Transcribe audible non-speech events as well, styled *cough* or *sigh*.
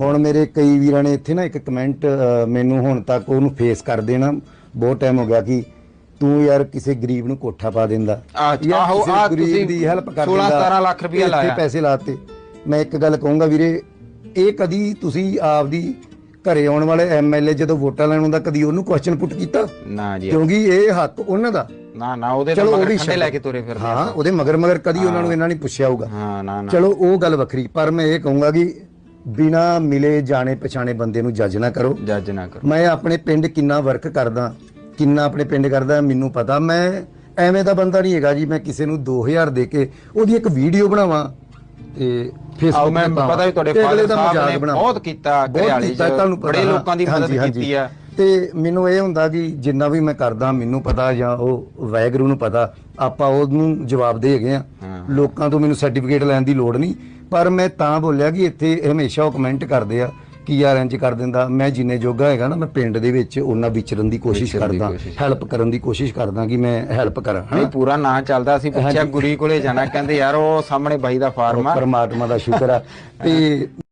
ਹੁਣ ਮੇਰੇ ਕਈ ਵੀਰਾਂ ਨੇ ਇੱਥੇ ਨਾ ਇੱਕ ਕਮੈਂਟ ਮੈਨੂੰ ਹੁਣ ਤੱਕ ਉਹਨੂੰ ਫੇਸ ਕਰ ਦੇਣਾ। ਬਹੁਤ ਟਾਈਮ ਹੋ ਗਿਆ ਕਿ ਤੂੰ ਯਾਰ ਕਿਸੇ ਗਰੀਬ ਨੂੰ ਕੋਠਾ ਪਾ ਦਿੰਦਾ। ਆਹ, ਗਰੀਬ ਤੁਸੀਂ ਦੀ ਹੈਲਪ ਕਰ 16 ਦਿੰਦਾ। 17 ਲੱਖ ਇੱਥੇ ਲਾਇਆ। ਪੈਸੇ ਲਾਤੇ। ਮੈਂ ਇੱਕ ਗੱਲ ਕਹੂੰਗਾ ਵੀਰੇ ਇਹ ਕਦੀ ਤੁਸੀਂ ਆਪਦੀ ਘਰੇ ਆਉਣ ਵਾਲੇ ਐਮਐਲਏ ਜਦੋਂ ਵੋਟਾਂ ਲੈਣ ਆਉਂਦਾ ਕਦੀ ਉਹਨੂੰ ਕੁਐਸਚਨ ਪੁੱਟ ਕੀਤਾ? ਨਾ ਜੀ। ਕਿਉਂਕਿ ਇਹ ਹੱਕ ਉਹਨਾਂ ਦਾ। ਨਾ ਨਾ ਉਹਦੇ ਚਲੋ ਤਾਂ ਉਹ ਮਗਰ ਵੀ ਖੰਡੇ ਲੈ ਕੇ ਤੁਰੇ ਫਿਰਦੇ ਹਾਂ ਉਹਦੇ ਮਗਰ ਮਗਰ ਕਦੀ ਉਹਨਾਂ ਨੂੰ ਇਹਨਾਂ ਨਹੀਂ ਪੁੱਛਿਆ ਹੋਊਗਾ। ਹਾਂ ਨਾ ਨਾ। ਚਲੋ ਉਹ ਗੱਲ ਵੱਖਰੀ ਪਰ ਮੈਂ ਇਹ ਕਹੂੰਗਾ ਕਿ ਬਿਨਾ ਮਿਲੇ ਜਾਣੇ ਪਛਾਣੇ ਬੰਦੇ ਨੂੰ ਜੱਜ ਨਾ ਕਰੋ ਜੱਜ ਨਾ ਕਰੋ ਮੈਂ ਆਪਣੇ ਪਿੰਡ ਕਿੰਨਾ ਵਰਕ ਕਰਦਾ ਕਿੰਨਾ ਆਪਣੇ ਪਿੰਡ ਕਰਦਾ ਮੈਨੂੰ ਪਤਾ ਮੈਂ ਐਵੇਂ ਦਾ ਬੰਦਾ ਨਹੀਂ ਹੈਗਾ ਜੀ ਮੈਂ ਕਿਸੇ ਨੂੰ 2000 ਦੇ ਕੇ ਉਹਦੀ ਇੱਕ ਵੀਡੀਓ ਬਣਾਵਾਂ ਤੇ ਫੇਸਬੁੱਕ ਮੈਂ। ਪਤਾ ਵੀ ਤੁਹਾਡੇ ਫਾਦਰ ਸਾਹਿਬ ਨੇ। ਬਹੁਤ ਕੀਤਾ ਘਰਿਆਲੀ ਚ ਬੜੇ ਲੋਕਾਂ ਦੀ ਮਦਦ। ਕੀਤੀ ਆ ਤੇ ਮੈਨੂੰ ਇਹ ਹੁੰਦਾ ਕਿ ਜਿੰਨਾ ਵੀ ਮੈਂ ਕਰਦਾ ਮੈਨੂੰ ਪਤਾ ਜਾਂ ਉਹ ਵੈਗਰੂ ਨੂੰ ਪਤਾ ਆਪਾਂ ਉਹਨੂੰ ਜਵਾਬ ਦੇ ਹੈਗੇ ਆ। ਲੋਕਾਂ ਤੋਂ ਮੈਨੂੰ ਸਰਟੀਫਿਕੇਟ ਲੈਣ ਦੀ ਲੋੜ ਨਹੀਂ। ਪਰ ਮੈਂ ਤਾਂ ਬੋਲਿਆ ਕਿ ਇੱਥੇ ਹਮੇਸ਼ਾ ਉਹ ਕਮੈਂਟ ਕਰਦੇ ਆ ਕਿ ਯਾਰ ਇੰਜ ਕਰ ਦਿੰਦਾ। ਮੈਂ ਜਿੰਨੇ ਜੋਗਾ ਹੈਗਾ ਨਾ ਮੈਂ ਪਿੰਡ ਦੇ ਵਿੱਚ ਉਹਨਾਂ ਵਿਚਰਨ ਦੀ ਕੋਸ਼ਿਸ਼ ਕਰਦਾ। ਹੈਲਪ ਕਰਨ ਦੀ ਕੋਸ਼ਿਸ਼ ਕਰਦਾ ਕਿ ਮੈਂ ਹੈਲਪ ਕਰਾਂ ਨਹੀਂ ਪੂਰਾ ਨਾਂ ਚੱਲਦਾ। ਸੀ ਪੁੱਛਿਆ ਗੁਰੀ ਕੋਲੇ ਜਾਣਾ ਕਹਿੰਦੇ ਯਾਰ ਉਹ ਸਾਹਮਣੇ ਬਾਈ ਦਾ ਫਾਰਮ ਆ। ਪਰਮਾਤਮਾ ਦਾ ਸ਼ੁਕਰ ਆ। *laughs* ਤੇ